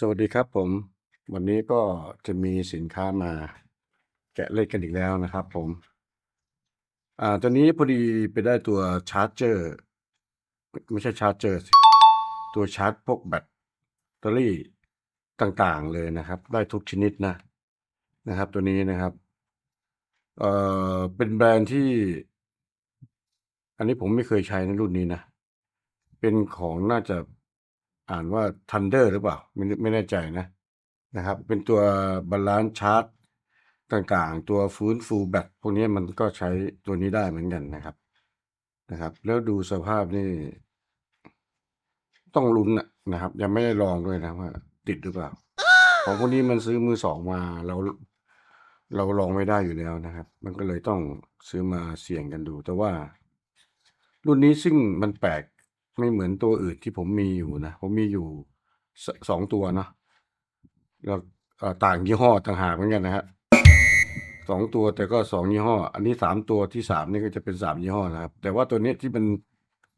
สวัสดีครับผม วันนี้ก็จะมีสินค้ามาแกะเลขกันอีกแล้วนะครับผม อ่าตัวนี้พอดีไปได้ตัวชาร์จเจอร์ ไม่ใช่ชาร์จเจอร์สิตัวชาร์จพวกแบตเตอรี่ต่างๆเลยนะครับ ได้ทุกชนิดนะนะครับ ตัวนี้นะครับ เอ่อเป็นแบรนด์ที่ อันนี้ผมไม่เคยใช้ในรุ่นนี้นะ เป็นของน่าจะ อ่านว่า Thunder หรือเปล่า ไม่ไม่แน่ใจนะนะครับ เป็นตัวบาลานซ์ชาร์จต่างๆ ตัวฟื้นฟูแบตพวกนี้มันก็ใช้ตัวนี้ได้เหมือนกันนะครับนะครับ แล้วดูสภาพนี่ ต้องลุ้นนะนะครับ ยังไม่ได้ลองด้วยนะว่า ติดหรือเปล่า ของพวกนี้มันซื้อมือสองมาเราเราลองไม่ได้อยู่แล้วนะครับ มันก็เลยต้องซื้อมาเสี่ยงกันดู แต่ว่า รุ่นนี้ซึ่งมันแปลก ไม่เหมือนตัวอื่นที่ผมมีอยู่นะ ผมมีอยู่สสองตัวเนาะแล้วเอ่อต่างยี่ห้อต่างหากเหมือนกันนะฮะสองตัวแต่ก็สองยี่ห้อ อันนี้สามตัวที่สามนี่ก็จะเป็นสามยี่ห้อนะครับ แต่ว่าตัวเนี้ยที่มัน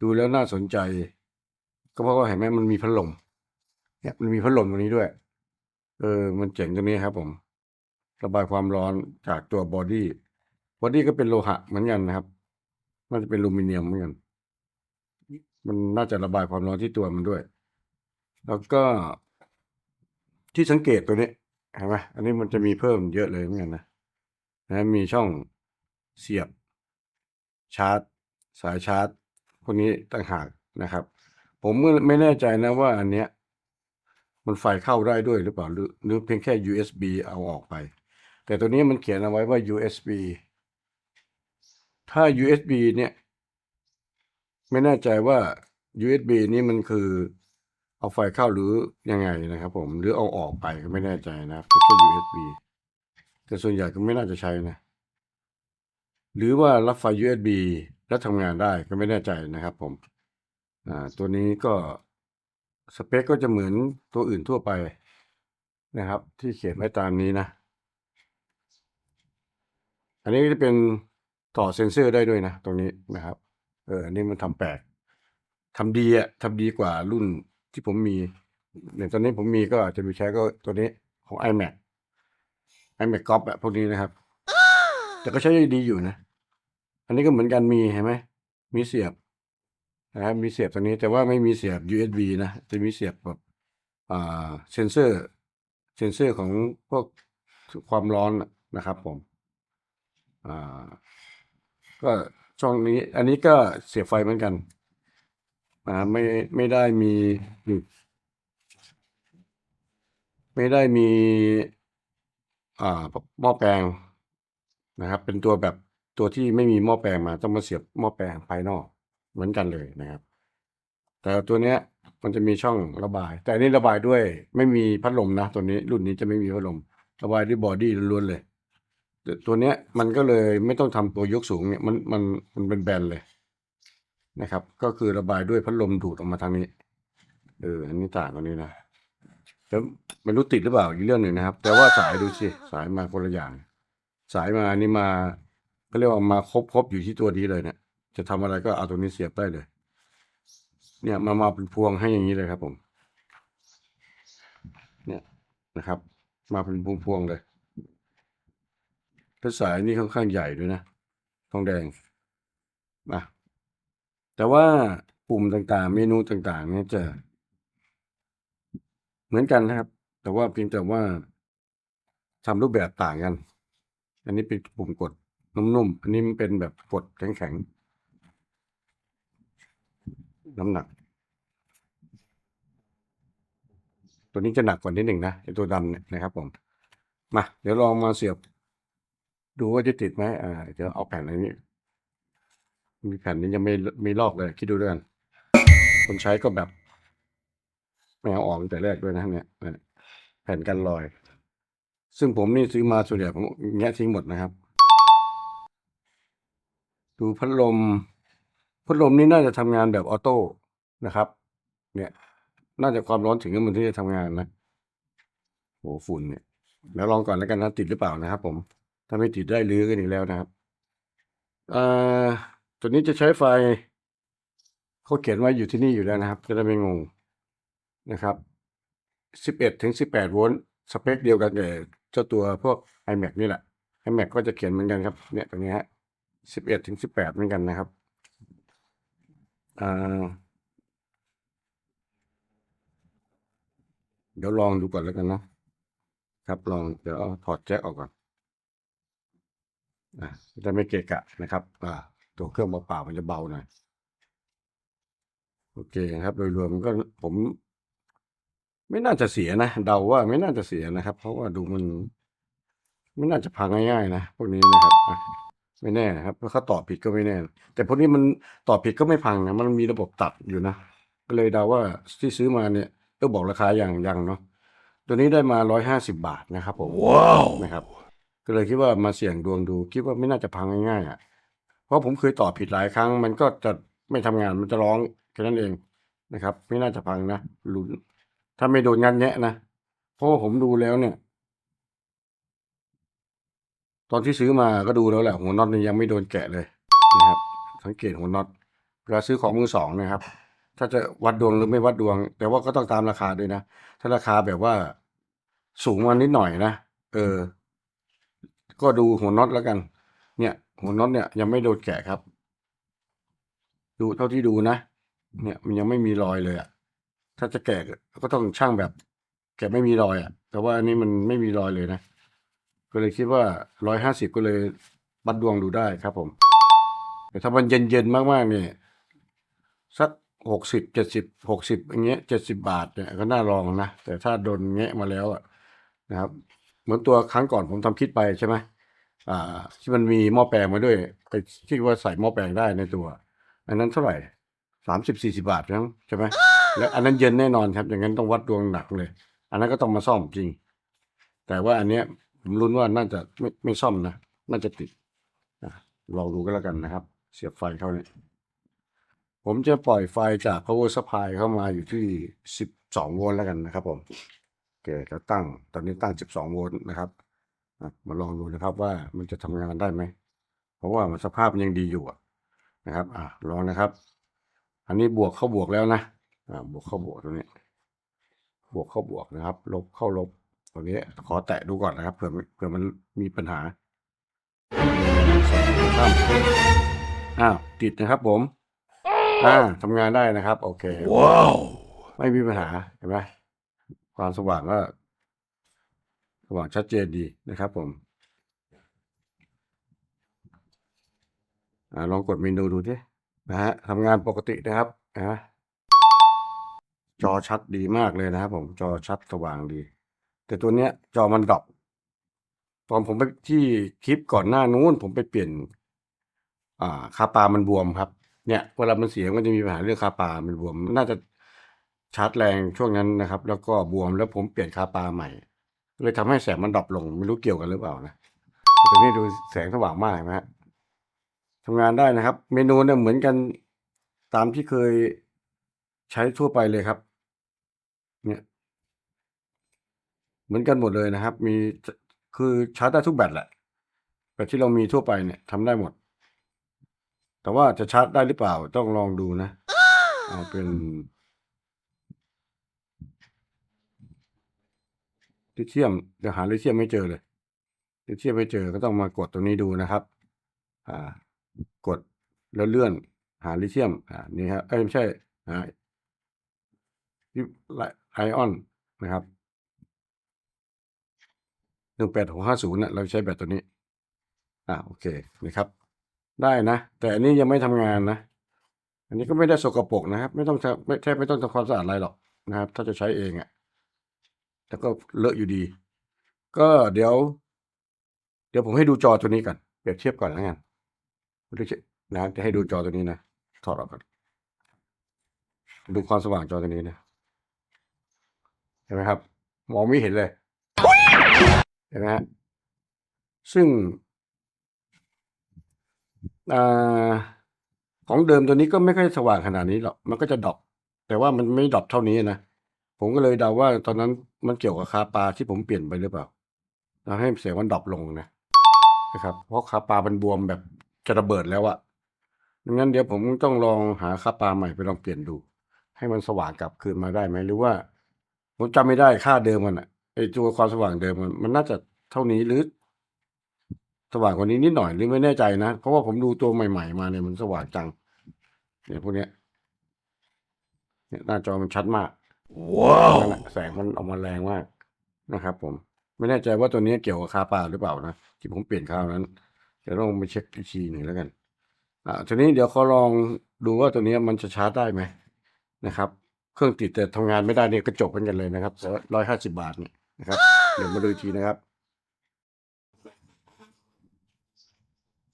ดูแล้วน่าสนใจ ก็เพราะว่าเห็นไหมมันมีพัดลมเนี่ยมันมีพัดลมตรงนี้ด้วย เออ มันเจ๋งตรงนี้ครับผม ระบายความร้อนจากตัวบอดี้บอดี้ก็เป็นโลหะเหมือนกันนะครับ น่าจะเป็นอลูมิเนียมเหมือนกัน มันน่าจะระบายความร้อนที่ตัวมันด้วย แล้วก็ที่สังเกตตัวนี้เห็นไหมอันนี้มันจะมีเพิ่มเยอะเลยเหมือนกันนะนะมีช่องเสียบชาร์จ สายชาร์จพวกนี้ต่างหากนะครับ ผมก็ไม่แน่ใจนะว่าอันเนี้ยมันไฟเข้าได้ด้วยหรือเปล่าหรือหรือเพียงแค่ USB เอาออกไป แต่ตัวนี้มันเขียนเอาไว้ว่า USB ถ้า USB เนี่ย ไม่แน่ใจว่า USB นี้มันคือเอาไฟเข้าหรือยังไงนะครับ ผมหรือเอาออกไปก็ไม่แน่ใจนะครับเป็นแค่ USB แต่ส่วนใหญ่ก็ไม่น่าจะใช้นะ หรือว่ารับไฟ USB แล้วทำงานได้ก็ไม่แน่ใจนะครับ ผมอ่าตัวนี้ก็สเปคก็จะเหมือนตัวอื่นทั่วไปนะครับ ที่เขียนไว้ตามนี้นะ อันนี้ก็จะเป็นต่อเซ็นเซอร์ได้ด้วยนะ ตรงนี้นะครับ เอออันนี้มันทำแปลกทำดีอะทำดีกว่ารุ่นที่ผมมีเนี่ยตอนนี้ผมมีก็อาจจะมีใช้ก็ตัวนี้ของ iMac iMac ก๊อปอะพวกนี้นะครับ แต่ก็ใช้ได้ดีอยู่นะ อันนี้ก็เหมือนกันมีเห็นไหมมีเสียบนะครับมีเสียบตรงนี้แต่ว่าไม่มีเสียบ USB นะจะมีเสียบแบบอ่าเซนเซอร์เซนเซอร์ของพวกความร้อนน่ะนะครับผมอ่าก็ ช่องนี้ อันนี้ก็เสียบไฟเหมือนกันอ่าไม่ไม่ได้มีไม่ได้มี อ่าหม้อแปลงนะครับ เป็นตัวแบบตัวที่ไม่มีหม้อแปลงมา ต้องมาเสียบหม้อแปลงภายนอกเหมือนกันเลยนะครับ แต่ตัวเนี้ยมันจะมีช่องระบาย แต่อันนี้ระบายด้วย ไม่มีพัดลมนะ ตัวนี้รุ่นนี้จะไม่มีพัดลม ระบายด้วยบอดี้ล้วนๆเลย ตัวเนี้ยมันก็เลยไม่ต้องทำตัวยกสูงเนี่ยมันมันมันเป็นแบนเลยนะครับ ก็คือระบายด้วยพัดลมดูดออกมาทางนี้ เออ อันนี้ต่างกันนี้นะแต่ไม่รู้ติดหรือเปล่าอีกเรื่องหนึ่งนะครับ แต่ว่าสายดูสิสายมาคนละอย่าง สายมาอันนี้มาก็เรียกว่ามาครบครบอยู่ที่ตัวนี้เลยเนี่ยจะทำอะไรก็เอาตัวนี้เสียบได้เลย เนี่ยมามาเป็นพวงให้อย่างนี้เลยครับผม เนี่ยนะครับ มาเป็นพวงพวงๆเลย แล้วสายนี่ค่อนข้างใหญ่ด้วยนะ ทองแดงนะแต่ว่าปุ่มต่างๆ เมนูต่างๆเนี่ยจะ เหมือนกันนะครับ แต่ว่าเพียงแต่ว่าทำรูปแบบต่างกัน อันนี้เป็นปุ่มกดนุ่มๆ อันนี้มันเป็นแบบกดแข็งๆ น้ำหนัก ตัวนี้จะหนักกว่านิดหนึ่งนะไอตัวดำเนี่ยนะครับผม มา เดี๋ยวลองมาเสียบ ดูว่าจะติดไหมอ่าเดี๋ยวเอาแผ่นอันนี้ มีแผ่นนี้ยังไม่ไม่ลอกเลย คิดดูด้วยกันคนใช้ก็แบบไม่เอาออกตั้งแต่แรกด้วยนะเนี่ยเนี่ยแผ่นกันรอย ซึ่งผมนี่ซื้อมาส่วนใหญ่ผมแงะทิ้งหมดนะครับ ดูพัดลม พัดลมนี่น่าจะทำงานแบบออโต้นะครับ เนี่ย น่าจะความร้อนถึงมันที่จะทำงานนะโหฝุ่นเนี่ย แล้วลองก่อนแล้วกันนะติดหรือเปล่านะครับผม ถ้าไม่ติดได้ลื้อกันอีกแล้วนะครับตัวนี้จะใช้ไฟเขาเขียนไว้อยู่ที่นี่อยู่แล้วนะครับ จะได้ไม่งงนะครับสิบเอ็ดถึงสิบแปดโวลต์สเปคเดียวกันกับเจ้าตัวพวก iMac นี่แหละ iMac ก็จะเขียนเหมือนกันครับ เนี่ยตรงนี้ฮะสิบเอ็ดถึงสิบแปดเหมือนกันนะครับเดี๋ยวลองดูก่อนแล้วกันนะครับ ลองเดี๋ยวถอดแจ็คออกก่อน อะจะไม่เกะกะนะครับ อ่า ตัวเครื่องเปล่าๆมันจะเบาหน่อย โอเคครับ โดยรวมก็ผม ไม่น่าจะเสียนะเดาว่าไม่น่าจะเสียนะครับ เพราะว่าดูมัน ไม่น่าจะพังง่ายๆนะพวกนี้นะครับอะไม่แน่นะครับเพราะเขาตอบผิดก็ไม่แน่ แต่พวกนี้มันตอบผิดก็ไม่พังนะมันมีระบบตัดอยู่นะก็เลยเดาว่าที่ซื้อมาเนี่ยก็บอกราคาอย่างยังเนาะตัวนี้ได้มาร้อยห้าสิบาทนะครับผมว้าวนะครับ ก็เลยคิดว่ามาเสี่ยงดวงดู คิดว่าไม่น่าจะพังง่ายๆอะเพราะผมเคยตอบผิดหลายครั้ง มันก็จะไม่ทำงานมันจะร้องแค่นั้นเองนะครับ ไม่น่าจะพังนะลุ้นถ้าไม่โดนงันแงะนะเพราะว่าผมดูแล้วเนี่ย ตอนที่ซื้อมาก็ดูแล้วแหละหัวน็อตนี่ยังไม่โดนแกะเลยนะครับ สังเกตหัวน็อตเวลาซื้อของมือสองนะครับ ถ้าจะวัดดวงหรือไม่วัดดวง แต่ว่าก็ต้องตามราคาด้วยนะ ถ้าราคาแบบว่าสูงมานิดหน่อยนะเออ ก็ดูหัวน็อตแล้วกัน เนี่ย หัวน็อตเนี่ยยังไม่โดนแกะครับ ดูเท่าที่ดูนะ เนี่ยมันยังไม่มีรอยเลยอะ่ะถ้าจะแกะก็ต้องช่างแบบ แกะไม่มีรอยอะ่ะแต่ว่าอันนี้มันไม่มีรอยเลยนะ ก็เลยคิดว่าร้อยห้าสิบก็เลยบัดดวงดูได้ครับผม แต่ถ้ามันเย็นๆมากๆเนี่ยสักหกสิบเจ็ดสิบหกสิบอย่างเงี้ยเจ็ดสิบาทเนี่ยก็น่าลองนะ แต่ถ้าโดนแงะมาแล้วอะนะครับ เหมือนตัวครั้งก่อนผมทำคิดไปใช่ไหมอ่า ที่มันมีหม้อแปลงมาด้วยไปที่ว่าใส่หม้อแปลงได้ในตัว อันนั้นเท่าไหร่สามสิบสี่สิบาทใช่ไหมแล้วอันนั้นเย็นแน่นอนครับ อย่างนั้นต้องวัดดวงหนักเลย อันนั้นก็ต้องมาซ่อมจริง แต่ว่าอันเนี้ยผมรุ้นว่าน่าจะไม่ไม่ซ่อมนะ น่าจะติดอะลองดูก็แล้วกันนะครับ เสียบไฟเข้าเนี่ยผมจะปล่อยไฟจาก power supply เข้ามาอยู่ที่สิบสองโวลต์แล้วกันนะครับผม โอเคจะตั้งตอนนี้ตั้งสิบสองโวลต์นะครับอะมาลองดูนะครับว่ามันจะทำงานได้ไหม เพราะว่ามันสภาพมันยังดีอยู่อะนะครับอะลองนะครับ อันนี้บวกเข้าบวกแล้วนะอ่าบวกเข้าบวกตรงนี้ บวกเข้าบวกนะครับ ลบเข้าลบตรงนี้ขอแตะดูก่อนนะครับเผื่อเผื่อมันมีปัญหาสองสามอ้าวติดนะครับผมอ่าทำงานได้นะครับ โอเค ว้าว ไม่มีปัญหาเห็นไหม ความสว่างก็สว่างชัดเจนดีนะครับผมอลองกดเมนูดูที่นะฮะทำงานปกตินะครับนะฮะจอชัดดีมากเลยนะครับผมจอชัดสว่างดี แต่ตัวเนี้ยจอมันดรอปตอนผมไปที่คลิปก่อนหน้านู้นผมไปเปลี่ยน อ่าคาปามันบวมครับ เนี่ยเวลามันเสียมันจะมีปัญหาเรื่องคาปามันบวม น่าจะ ชาร์จแรงช่วงนั้นนะครับ แล้วก็บวมแล้วผมเปลี่ยนคาปาใหม่ เลยทำให้แสงมันดรอปลง ไม่รู้เกี่ยวกันหรือเปล่านะแต่ตัวนี้ดูแสงสว่างมากเห็นไหมฮะทำงานได้นะครับ เมนูเนี่ยเหมือนกันตามที่เคยใช้ทั่วไปเลยครับ เนี่ย เหมือนกันหมดเลยนะครับ มีคือชาร์จได้ทุกแบตแหละแบตที่เรามีทั่วไปเนี่ยทำได้หมด แต่ว่าจะชาร์จได้หรือเปล่าต้องลองดูนะเอาเป็น ลิเธียมเดี๋ยวหาลิเธียมไม่เจอเลยลิเธียมไม่เจอก็ต้องมากดตรงนี้ดูนะครับ อ่า กดแล้วเลื่อนหาลิเธียม อ่า นี่ครับ เอ้ยไม่ใช่อ่าไอออนนะครับหนึ่งแปดหกห้าศูนย์เราใช้แบตตัวนี้ อ่าโอเคนะครับ ได้นะ แต่อันนี้ยังไม่ทำงานนะ อันนี้ก็ไม่ได้สกปรกนะครับ ไม่ต้องไม่แทบไม่ต้องทำความสะอาดอะไรหรอกนะครับ ถ้าจะใช้เองอะ่ะ แต่ก็เลอะอยู่ดี ก็เดี๋ยว เดี๋ยวผมให้ดูจอตัวนี้กันเปรียบเทียบก่อนแล้วกันนะจะให้ดูจอตัวนี้นะถอดออกก่อนดูความสว่างจอตัวนี้นะเห็นไหมครับ มองไม่เห็นเลยเห็นไหมฮะซึ่งอ่าของเดิมตัวนี้ก็ไม่ค่อยสว่างขนาดนี้หรอก มันก็จะดรอปแต่ว่ามันไม่ดรอปเท่านี้นะ ผมก็เลยเดาว่าตอนนั้นมันเกี่ยวกับคาปลาที่ผมเปลี่ยนไปหรือเปล่าทำให้เสียงมันดรอปลงนะนะครับ เพราะคาปลามันบวมแบบจะระเบิดแล้วอะดังนั้นเดี๋ยวผมต้องลองหาคาปลาใหม่ไปลองเปลี่ยนดู ให้มันสว่างกลับคืนมาได้ไหมหรือว่า ผมจำไม่ได้ค่าเดิมมันอะไอตัวความสว่างเดิมมันมันน่าจะเท่านี้หรือ สว่างกว่านี้นิดหน่อยหรือไม่แน่ใจนะ เพราะว่าผมดูตัวใหม่ ๆ มาเนี่ยมันสว่างจังเนี่ยพวกเนี้ยเนี่ยหน้าจอมันชัดมาก นั่นแสงมันออกมาแรงมากนะครับ ผม ไม่แน่ใจว่าตัวนี้เกี่ยวกับคาปาหรือเปล่านะที่ผมเปลี่ยนคราวนั้นเดี๋ยวต้องไปเช็คอีกทีหนึ่งแล้วกัน อ่าทีนี้เดี๋ยวเขาลองดูว่าตัวนี้มันจะชาร์จได้ไหมนะครับ เครื่องติดแต่ทำงานไม่ได้เนี่ยกระจกเป็นกันเลยนะครับร้อยห้าสิบาทเนี่ยนะครับ เดี๋ยวมาดูทีนะครับ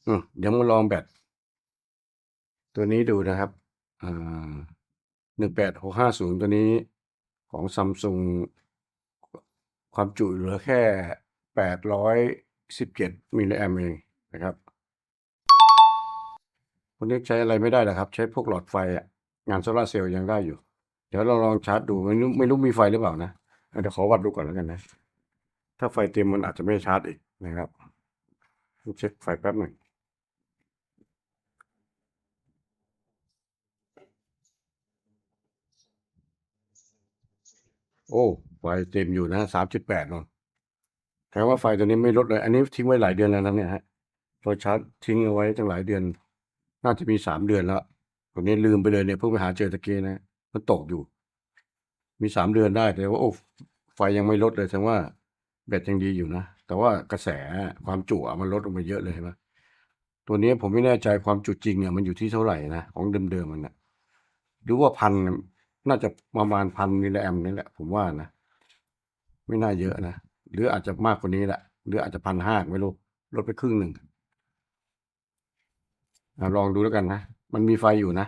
อืมเดี๋ยวมาลองแบตตัวนี้ดูนะครับอ่าหนึ่งแปดหกห้าศูนย์ตัวนี้ ของซัมซุงความจุเหลือแค่แปดร้อยสิบเจ็ดมิลลิแอมเองนะครับคนนี้ใช้อะไรไม่ได้หรอกครับ ใช้พวกหลอดไฟอะงานโซลาเซลล์ยังได้อยู่ เดี๋ยวเราลองชาร์จดูไม่รู้ไม่รู้มีไฟหรือเปล่านะ เดี๋ยวขอวัดดูก่อนแล้วกันนะ ถ้าไฟเต็มมันอาจจะไม่ชาร์จอีกนะครับ เช็คไฟแป๊บหนึ่ง โอ้ ไฟเต็มอยู่นะสามจุดแปดนนแปลว่าไฟตัวนี้ไม่ลดเลย อันนี้ทิ้งไว้หลายเดือนแล้วนะเนี่ยฮะพอชาร์จทิ้งเอาไว้ตั้งหลายเดือน น่าจะมีสามเดือนแล้วตัวนี้ลืมไปเลยเนี่ยเพิ่งไปหาเจอตะเกียนะมันตกอยู่ มีสามเดือนได้แต่ว่าโอ้ไฟยังไม่ลดเลยแสดงว่าแบตยังดีอยู่นะ แต่ว่ากระแสความจุอะมันลดลงไปเยอะเลยเห็นไหมตัวนี้ผมไม่แน่ใจความจุจริงเนี่ยมันอยู่ที่เท่าไหร่นะของเดิมๆมันนะหรือว่าพัน น่าจะประมาณพันมิลลิแอมนี่แหละ ผมว่านะ ไม่น่าเยอะนะ หรืออาจจะมากกว่านี้แหละ หรืออาจจะพันห้าไม่รู้ลดไปครึ่งหนึ่งอลองดูแล้วกันนะ มันมีไฟอยู่นะ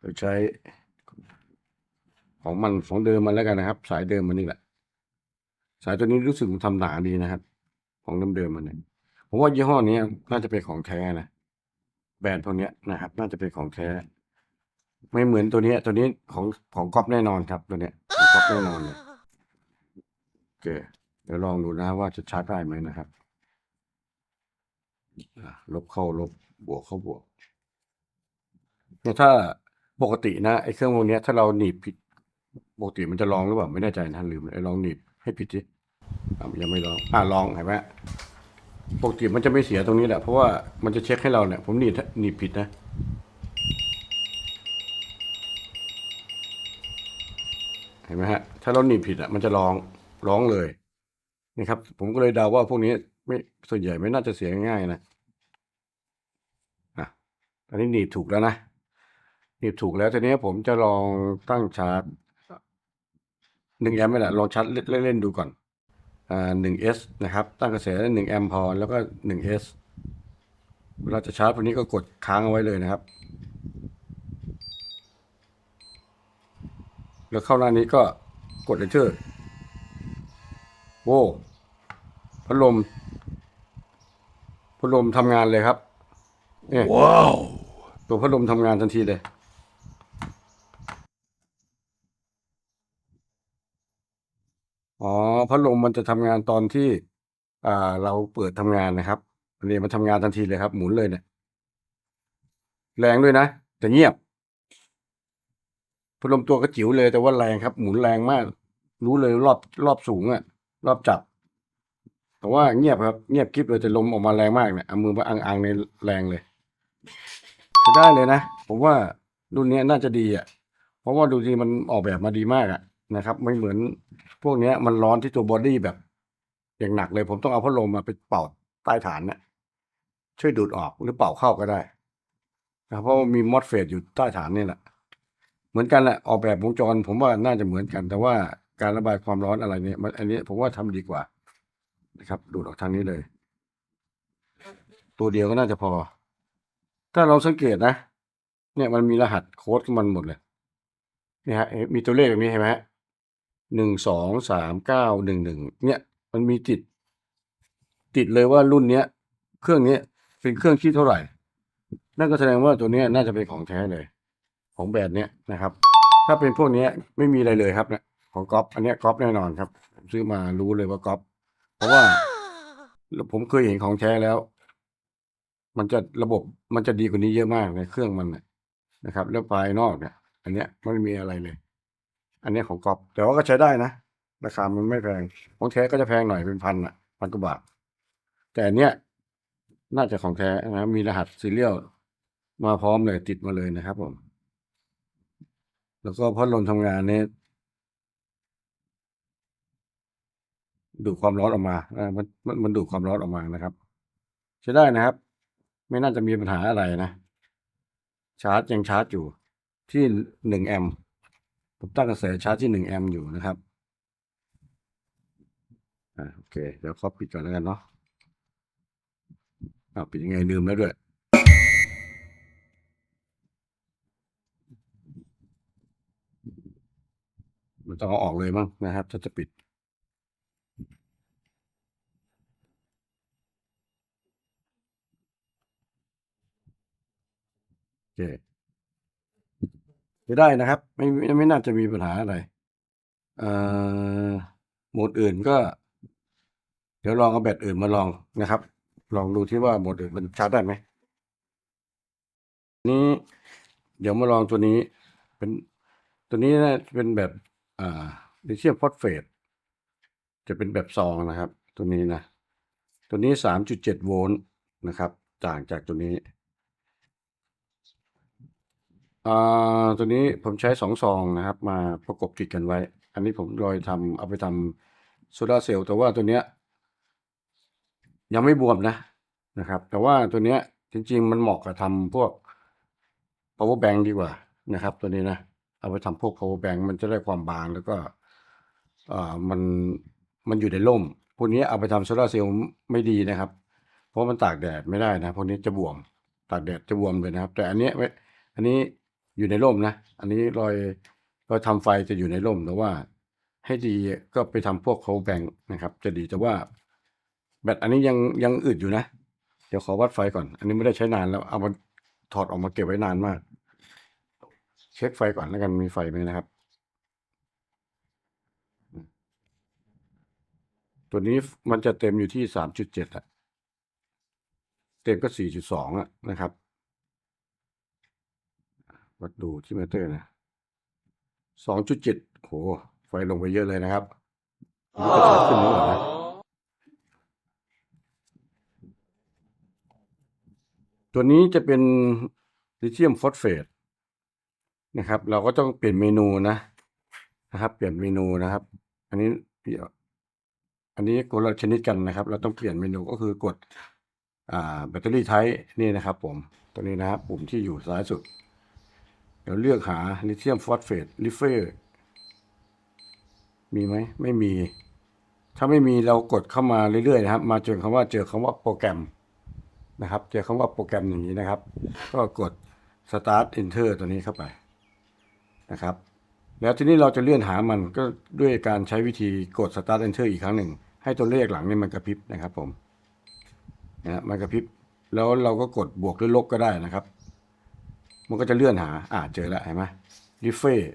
เราใช้ของมันของเดิมมันแล้วกันนะครับ สายเดิมมันนี่แหละ สายตัวนี้รู้สึกมันทำหนาดีนะครับ ของเดิมๆมันเนี่ยผมว่ายี่ห้อนี้น่าจะเป็นของแท้นะ แบรนด์พวกนี้นะครับ น่าจะเป็นของแท้ ไม่เหมือนตัวนี้ตัวนี้ของของก๊อปแน่นอนครับ ตัวเนี้ยของก๊อปแน่นอนเลยโอเค เดี๋ยวลองดูนะว่าจะชาร์จได้ไหมนะครับลบเข้าลบบวกเข้าบวกเนี่ยถ้าปกตินะไอ้เครื่องพวกนี้ถ้าเราหนีบผิดปกติมันจะลองหรือเปล่าไม่แน่ใจนะลืมไอ้ลองหนีบให้ผิดสิยังไม่ลองอ่าลองเห็นไหม ปกติมันจะไม่เสียตรงนี้แหละ เพราะว่ามันจะเช็คให้เราเนี่ย ผมหนีบหนีบผิดนะเห็นไหมฮะ ถ้าเราหนีบผิดอะมันจะร้องร้องเลยนี่ครับ ผมก็เลยเดาว่าพวกนี้ไม่ส่วนใหญ่ไม่น่าจะเสียง่ายนะอะตอนนี้หนีบถูกแล้วนะหนีบถูกแล้วทีนี้ผมจะลองตั้งชาร์จหนึ่งแอมป์ไม่แหละลองชาร์จเล่นๆดูก่อน อ่าหนึ่งเอสนะครับ ตั้งกระแสหนึ่งแอมป์พอแล้วก็หนึ่งเอสเวลาจะชาร์จพวกนี้ก็กดค้างเอาไว้เลยนะครับ แล้วเข้าหน้านี้ก็กด enter โว้พัดลมพัดลมทำงานเลยครับเนี่ยว้าว ตัวพัดลมทำงานทันทีเลย อ๋อ พัดลมมันจะทำงานตอนที่ อ่า เราเปิดทำงานนะครับ อันนี้มันทำงานทันทีเลยครับ หมุนเลยเนี่ย แรงด้วยนะ แต่เงียบ พัดลมตัวกระจิ๋วเลยแต่ว่าแรงครับ หมุนแรงมาก รู้เลยรอบรอบสูงอะรอบจับ แต่ว่าเงียบครับเงียบกริบเลยแต่ลมออกมาแรงมากเนี่ยเอามือมาอังๆในแรงเลยจะได้เลยนะ ผมว่ารุ่นเนี้ยน่าจะดีอะ เพราะว่าดูทีมันออกแบบมาดีมากอะ นะครับไม่เหมือนพวกเนี้ยมันร้อนที่ตัวบอดี้แบบ อย่างหนักเลย ผมต้องเอาพัดลมมาไปเป่าใต้ฐานเนี่ยช่วยดูดออกหรือเป่าเข้าก็ได้นะครับเพราะมีมอสเฟตอยู่ใต้ฐานนี่แหละ เหมือนกันแหละออกแบบวงจร ผมว่าน่าจะเหมือนกัน แต่ว่าการระบายความร้อนอะไรเนี่ยมันอันนี้ผมว่าทำดีกว่านะครับ ดูดออกทางนี้เลย ตัวเดียวก็น่าจะพอ ถ้าเราสังเกตนะ เนี่ยมันมีรหัสโค้ดของมันหมดเลยนี่ฮะมีตัวเลขแบบนี้เห็นไหมฮะ หนึ่งสองสามเก้าหนึ่งหนึ่งเนี่ยมันมีติด ติดเลยว่ารุ่นเนี้ย เครื่องเนี้ยเป็นเครื่องที่เท่าไหร่ นั่นก็แสดงว่าตัวเนี้ยน่าจะเป็นของแท้เลย ของแบรนด์เนี้ยนะครับ ถ้าเป็นพวกเนี้ยไม่มีอะไรเลยครับเนี่ยของก๊อฟอันเนี้ยก๊อฟแน่นอนครับซื้อมารู้เลยว่าก๊อฟเพราะว่าผมเคยเห็นของแท้แล้ว มันจะระบบมันจะดีกว่านี้เยอะมากในเครื่องมันนะนะครับ แล้วภายนอกเนี่ย อันเนี้ยไม่มีอะไรเลย อันนี้ของกอฟแต่ว่าก็ใช้ได้นะ ราคามันไม่แพง ของแท้ก็จะแพงหน่อยเป็นพันอะพันกว่าบาท แต่อันเนี้ยน่าจะของแท้นะมีรหัสซีเรียลมาพร้อมเลยติดมาเลยนะครับผม แล้วก็พัดลมทำงานเนี่ยดูดความร้อนออกมาอ่ามันมันมันดูดความร้อนออกมานะครับ ใช้ได้นะครับ ไม่น่าจะมีปัญหาอะไรนะ ชาร์จยังชาร์จอยู่ที่หนึ่งแอมป์ ผมตั้งกระแสชาร์จที่หนึ่งแอมป์อยู่นะครับอ่าโอเค เดี๋ยวขอปิดก่อนแล้วกันเนาะอ่าปิดยังไงลืมแล้วด้วยมันต้องเอาออกเลยมั้งนะครับ ถ้าจะปิด โอเค จะได้นะครับไม่ไม่ไม่น่าจะมีปัญหาอะไรเอ่อโหมดอื่นก็ เดี๋ยวลองเอาแบตอื่นมาลองนะครับ ลองดูที่ว่าโหมดอื่นมันชาร์จได้ไหมนี้ เดี๋ยวมาลองตัวนี้ เป็นตัวนี้นะเป็นแบบ อ่าลิเธียมฟอสเฟตจะเป็นแบบซองนะครับ ตัวนี้นะ ตัวนี้สามจุดเจ็ดโวลต์นะครับ ต่างจากตัวนี้ ตัวนี้ผมใช้สองซองนะครับ มาประกบติดกันไว้ อันนี้ผมลอยทำเอาไปทำโซลาเซลล์แต่ว่าตัวเนี้ย ยังไม่บวมนะนะครับ แต่ว่าตัวเนี้ยจริง ๆ มันเหมาะกับทำพวก power bank ดีกว่านะครับ ตัวนี้นะเอาไปทำพวก power bank มันจะได้ความบางแล้วก็อ่ามันมันอยู่ในร่ม พวกนี้เอาไปทำโซลาเซลล์ไม่ดีนะครับ เพราะมันตากแดดไม่ได้นะ พวกนี้จะบวม ตากแดดจะบวมเลยนะครับ แต่อันเนี้ยอันนี้ อยู่ในร่มนะ อันนี้รอยรอยทำไฟจะอยู่ในร่มแต่ว่า ให้ดีก็ไปทำพวก power bank นะครับ จะดีแต่ว่า แบตอันนี้ยังยังอึดอยู่นะ เดี๋ยวขอวัดไฟก่อน อันนี้ไม่ได้ใช้นานแล้ว เอามาถอดออกมาเก็บไว้นานมาก เช็คไฟก่อนแล้วกันมีไฟไหมนะครับ ตัวนี้มันจะเต็มอยู่ที่สามจุดเจ็ดอะเต็มก็สี่จุดสองอะนะครับ วัดดูที่มอเตอร์นะสองจุดเจ็ดโห ไฟลงไปเยอะเลยนะครับมันจะชัดขึ้นนิดหน่อยนะตัวนี้จะเป็นลิเธียมฟอสเฟตนะครับ เราก็ต้องเปลี่ยนเมนูนะนะครับ เปลี่ยนเมนูนะครับ อันนี้อันนี้คนละชนิดกันนะครับ เราต้องเปลี่ยนเมนูก็คือกดอ่าแบตเตอรี่ไทป์นี่นะครับ ผมตัวนี้นะครับปุ่มที่อยู่ซ้ายสุด เดี๋ยวเลือกหาลิเธียมฟอสเฟตลิเฟอร์มีไหมไม่มี ถ้าไม่มีเรากดเข้ามาเรื่อยๆนะครับ มาจนคำว่าเจอคำว่าโปรแกรมนะครับ เจอคำว่าโปรแกรมอย่างนี้นะครับ ก็กด start enter ตัวนี้เข้าไปนะครับ แล้วทีนี้เราจะเลื่อนหามันก็ด้วยการใช้วิธีกด start enter อีกครั้งหนึ่ง ให้ตัวเลขหลังนี่มันกระพริบนะครับผมนะฮะมันกระพริบแล้วเราก็กดบวกหรือลบก็ได้นะครับ มันก็จะเลื่อนหา อ่าเจอแล้วเห็นไหม refresh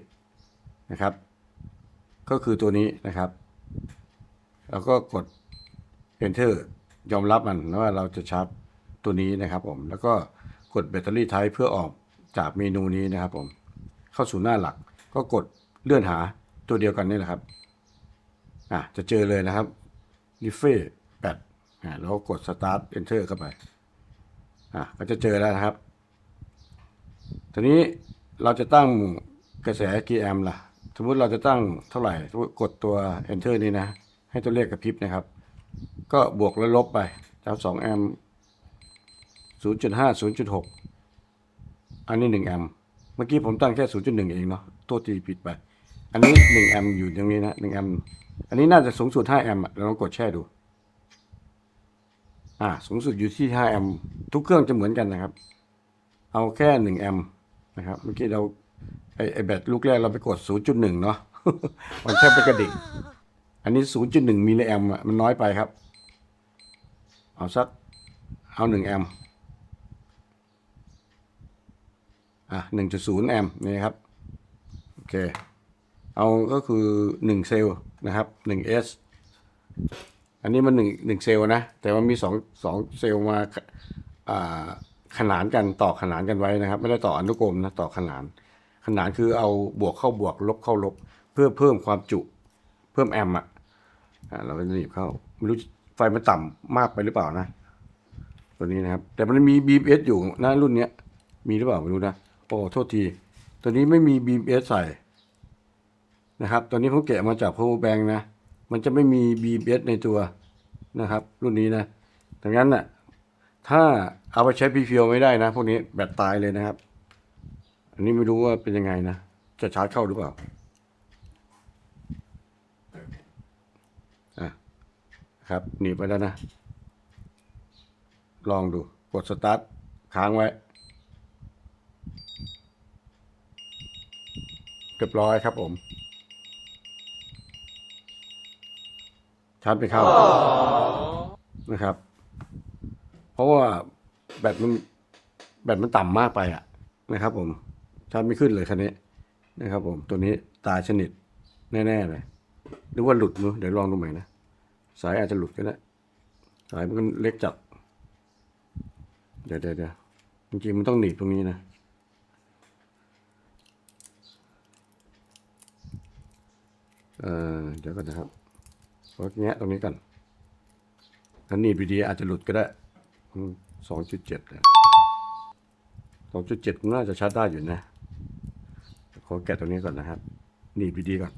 นะครับ ก็คือตัวนี้นะครับ แล้วก็กด enter ยอมรับมันว่าเราจะชาร์จตัวนี้นะครับผม แล้วก็กดแบตเตอรี่ไทป์เพื่อออกจากเมนูนี้นะครับผม เข้าสู่หน้าหลัก ก็กดเลื่อนหาตัวเดียวกันนี่แหละครับ อะจะเจอเลยนะครับ r e f r e s h แบตอะแล้วกด start enter เข้าไป อะก็จะเจอแล้วนะครับ ทีนี้เราจะตั้งกระแสกี่แอมป์ล่ะ สมมุติเราจะตั้งเท่าไหร่สมมติกดตัว enter นี้นะ ให้ตัวเลขกระพริบนะครับ ก็บวกและลบไปจาก2แอมป์ศูนย์จุดห้าศูนย์จุดหกอันนี้หนึ่งแอมป์เมื่อกี้ผมตั้งแค่ศูนย์จุดหนึ่งเองเนาะตัวตีผิดไป อันนี้หนึ่งแอมป์อยู่ตรงนี้นะหนึ่งแอมป์อันนี้น่าจะสูงสุดห้าแอมป์เราลองกดแช่ดู อ่าสูงสุดอยู่ที่ห้าแอมป์ทุกเครื่องจะเหมือนกันนะครับ เอาแค่หนึ่งแอมป์ นะครับเมื่อกี้เราไอไอแบตลูกแรกเราไปกดศูนย์จุดหนึ่งเนาะมันแค่ไปกระดิก อันนี้ศูนย์จุดหนึ่งมิลลิแอมป์อะมันน้อยไปครับ เอาสักเอาหนึ่งแอมอะหนึ่งจุดศูนย์แอมนี่ครับ โอเค เอาก็คือหนึ่งเซลล์นะครับหนึ่งเอสอันนี้มันหนึ่งหนึ่งเซลล์นะ แต่มันมีสองสองเซลล์มาอ่า ขนานกันต่อขนานกันไว้นะครับ ไม่ได้ต่ออนุกรมนะต่อขนาน ขนานคือเอาบวกเข้าบวกลบเข้าลบ เพื่อเพิ่มความจุ เพิ่มแอมป์อะเราก็จะหนีบเข้าไม่รู้ไฟมันต่ำมากไปหรือเปล่านะ ตัวนี้นะครับ แต่มันมี BMS อยู่นะรุ่นเนี้ย มีหรือเปล่าไม่รู้นะโอ้โทษที ตัวนี้ไม่มี BMS ใส่นะครับตัวนี้ผมแกะมาจาก power bank นะ มันจะไม่มี BMS ในตัวนะครับ รุ่นนี้นะดังนั้นน่ะ ถ้าเอาไปใช้พีเพียวไม่ได้นะ พวกนี้แบตตายเลยนะครับ อันนี้ไม่รู้ว่าเป็นยังไงนะ จะชาร์จเข้าหรือเปล่าอะครับหนีไปแล้วนะ ลองดูกดสตาร์ทค้างไว้เรียบร้อยครับผมชาร์จไปเข้านะครับ ราะว่าแบตมันแบตมันต่ำมากไปอะนะครับผมชาร์จไม่ขึ้นเลยคันนี้นะครับผมตัวนี้ตายสนิทแน่ๆเลยหรือว่าหลุดมั้เดี๋ยวลองดูใหม่นะสายอาจจะหลุดก็ได้สายมันก็เล็กจัดเดี๋ยวเดี๋ยวเดี๋ยวจริงๆมันต้องหนีบตรงนี้นะเออเดี๋ยวก่อนนะครับขอแงะตรงนี้ก่อนถ้าหนีบดีๆอาจจะหลุดก็ได้ สองจุดเจ็ดสองจุดเจ็ดน่าจะชาร์จได้อยู่นะ ขอแกะตรงนี้ก่อนนะครับ หนีบดีๆก่อน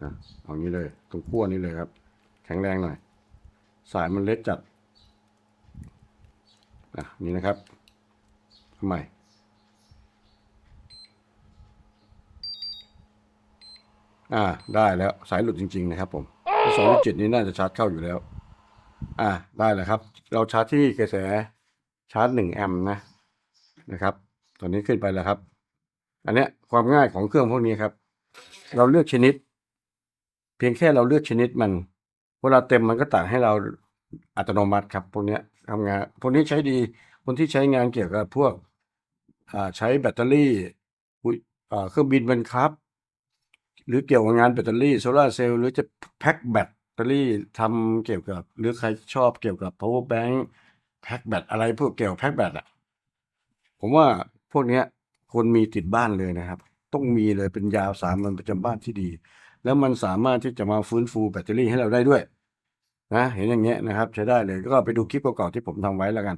อะเอางี้เลย ตรงขั้วนี้เลยครับ แข็งแรงหน่อย สายมันเล็กจัดอะนี่นะครับทำไมอ่า ได้แล้ว สายหลุดจริง ๆ นะครับผม สองจุดนี้น่าจะชาร์จเข้าอยู่แล้ว อ่าได้แล้วครับ เราชาร์จที่กระแสชาร์จหนึ่งแอมป์นะนะครับ ตอนนี้ขึ้นไปแล้วครับ อันเนี้ยความง่ายของเครื่องพวกนี้ครับ เราเลือกชนิด เพียงแค่เราเลือกชนิดมัน เวลาเต็มมันก็ตัดให้เราอัตโนมัติครับพวกเนี้ยทำงานพวกนี้ใช้ดีคนที่ใช้งานเกี่ยวกับพวกอ่าใช้แบตเตอรี่อุ๊ยเครื่องบินบังคับ หรือเกี่ยวกับงานแบตเตอรี่โซลาเซลล์หรือจะแพ็คแบตเตอรี่ทำเกี่ยวกับ หรือใครชอบเกี่ยวกับ power bank แพ็คแบตอะไรพวกเกี่ยวกับแพ็คแบตอะผมว่าพวกเนี้ยควรมีติดบ้านเลยนะครับ ต้องมีเลยเป็นยาสามัญประจำบ้านที่ดี แล้วมันสามารถที่จะมาฟื้นฟูแบตเตอรี่ให้เราได้ด้วยนะเห็นอย่างเงี้ยนะครับ ใช้ได้เลยก็ไปดูคลิปเก่าๆที่ผมทำไว้แล้วกัน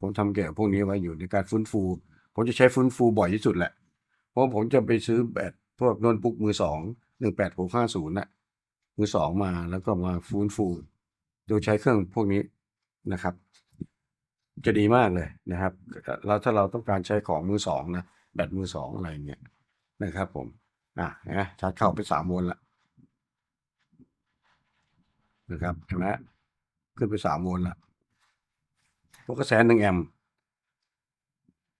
ผมทำเกี่ยวกับพวกนี้ไว้อยู่ในการฟื้นฟู ผมจะใช้ฟื้นฟูบ่อยที่สุดแหละ เพราะผมจะไปซื้อแบต พวกโน้ตบุ๊กมือสองหนึ่งแปดหกห้าศูนย์น่ะมือสองมาแล้วก็มาฟื้นฟู โดยใช้เครื่องพวกนี้นะครับ จะดีมากเลยนะครับ แล้วถ้าเราต้องการใช้ของมือสองนะแบตมือสองอะไรเงี้ยนะครับ ผม อะเนไหมชาร์จเข้าไปสามโวลต์ละนะครับเห็นไหมขึ้นไปสามโวลต์ละพวกกระแสหนึ่งแอมป์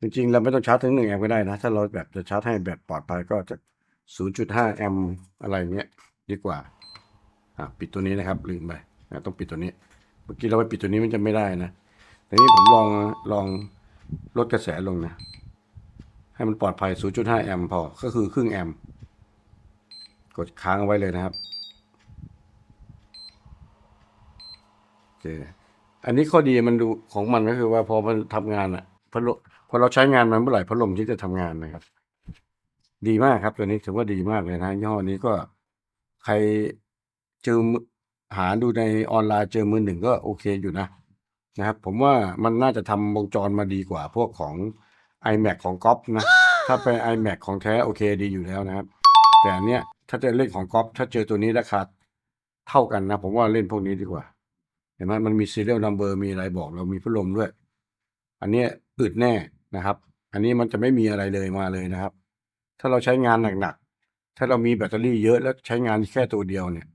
จริงๆ เราไม่ต้องชาร์จถึงหนึ่งแอมป์ก็ได้นะ ถ้าเราแบบจะชาร์จให้แบบปลอดภัยก็จะ ศูนย์จุดห้าแอมป์อะไรเงี้ยดีกว่า อะปิดตัวนี้นะครับ ลืมไปนะต้องปิดตัวนี้ เมื่อกี้เราไปปิดตัวนี้มันจะไม่ได้นะทีนี้ผมลองลองลดกระแสลงนะ ให้มันปลอดภัย 0.5 แอมป์พอ ก็คือครึ่งแอมป์กดค้างเอาไว้เลยนะครับโอเคอันนี้ข้อดีมันดูของมันก็คือว่าพอมันทำงานอะพัดลมพอเราใช้งานมันเมื่อไหร่พัดลมที่จะทำงานนะครับ ดีมากครับ ตัวนี้ถือว่าดีมากเลยนะยี่ห้อนี้ก็ใครเจอมือหาดูในออนไลน์เจอมือหนึ่งก็โอเคอยู่นะนะครับ ผมว่ามันน่าจะทำวงจรมาดีกว่า พวกของ iMac ของก๊อฟนะ ถ้าเป็น iMac ของแท้โอเคดีอยู่แล้วนะครับ แต่อันเนี้ยถ้าจะเล่นของก๊อฟถ้าเจอตัวนี้ราคาเท่ากันนะ ผมว่าเล่นพวกนี้ดีกว่า เห็นไหมมันมี serial number มีอะไรบอกเรามีพัดลมด้วย อันเนี้ยอึดแน่นะครับ อันนี้มันจะไม่มีอะไรเลยมาเลยนะครับ ถ้าเราใช้งานหนักๆ ถ้าเรามีแบตเตอรี่เยอะแล้วใช้งานแค่ตัวเดียวเนี่ย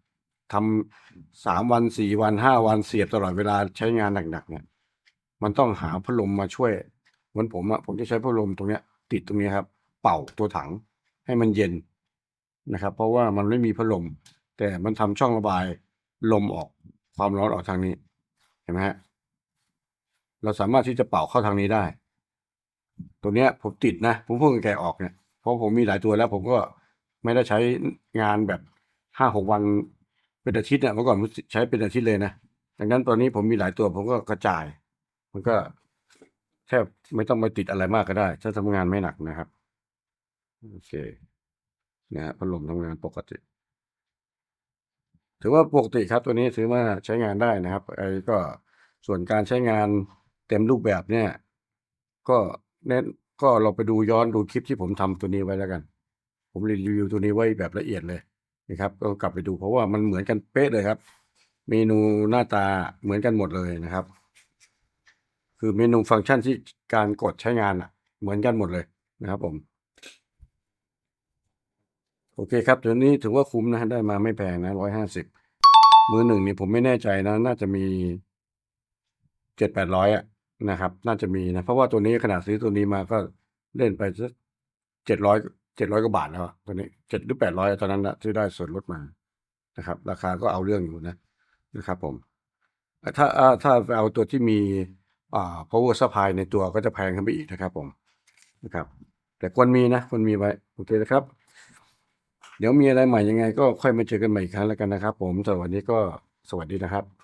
ทำสามวันสี่วันห้าวันเสียบตลอดเวลาใช้งานหนักๆ เนี่ย มันต้องหาพัดลมมาช่วยเหมือนผมอะผมจะใช้พัดลมตรงเนี้ย ติดตรงนี้ครับ เป่าตัวถังให้มันเย็นนะครับ เพราะว่ามันไม่มีพัดลม แต่มันทำช่องระบายลมออกความร้อนออกทางนี้เห็นไหมฮะเราสามารถที่จะเป่าเข้าทางนี้ได้ ตัวเนี้ยผมติดนะ ผมเพิ่งแกะออกเนี่ย เพราะผมมีหลายตัวแล้ว ผมก็ไม่ได้ใช้งานแบบห้าหกวันเป็นอาทิตย์เนี่ยเมื่อก่อนผมใช้เป็นอาทิตย์เลยนะดังนั้นตอนนี้ผมมีหลายตัว ผมก็กระจาย มันก็แทบไม่ต้องไปติดอะไรมากก็ได้ ถ้าทำงานไม่หนักนะครับโอเคนะฮะพัดลมทำงานปกติ ถือว่าปกติครับตัวนี้ถือว่าใช้งานได้นะครับไอ้ก็ส่วนการใช้งานเต็มรูปแบบเนี่ย ก็เน้น ก็เราไปดูย้อนดูคลิปที่ผมทำตัวนี้ไว้แล้วกัน ผมรีวิวตัวนี้ไว้แบบละเอียดเลยนะครับก็กลับไปดูเพราะว่ามันเหมือนกันเป๊ะเลยครับ เมนูหน้าตาเหมือนกันหมดเลยนะครับ คือเมนูฟังก์ชันที่การกดใช้งานอะ เหมือนกันหมดเลยนะครับผม โอเคครับตัวนี้ถือว่าคุ้มนะได้มาไม่แพงนะร้อยห้าสิบมือหนึ่งนี่ผมไม่แน่ใจนะ น่าจะมีเจ็ดแปดร้อยอะ นะครับ น่าจะมีนะ เพราะว่าตัวนี้ขนาดซื้อตัวนี้มาก็เล่นไปสักเจ็ดร้อยเจ็ดร้อยกว่าบาทแล้วอะตัวนี้เจ็ดหรือแปดร้อยตอนนั้นนะที่ได้ส่วนลดมานะครับ ราคาก็เอาเรื่องอยู่นะนะครับ ผม ถ้าถ้าเอาตัวที่มีอ่า power supply ในตัวก็จะแพงขึ้นไปอีกนะครับ ผมนะครับ แต่ควรมีนะควรมีไว้โอเคนะครับ เดี๋ยวมีอะไรใหม่ยังไง ก็ค่อยมาเจอกันใหม่อีกครั้งแล้วกันนะครับ ผมสำหรับวันนี้ก็สวัสดีนะครับ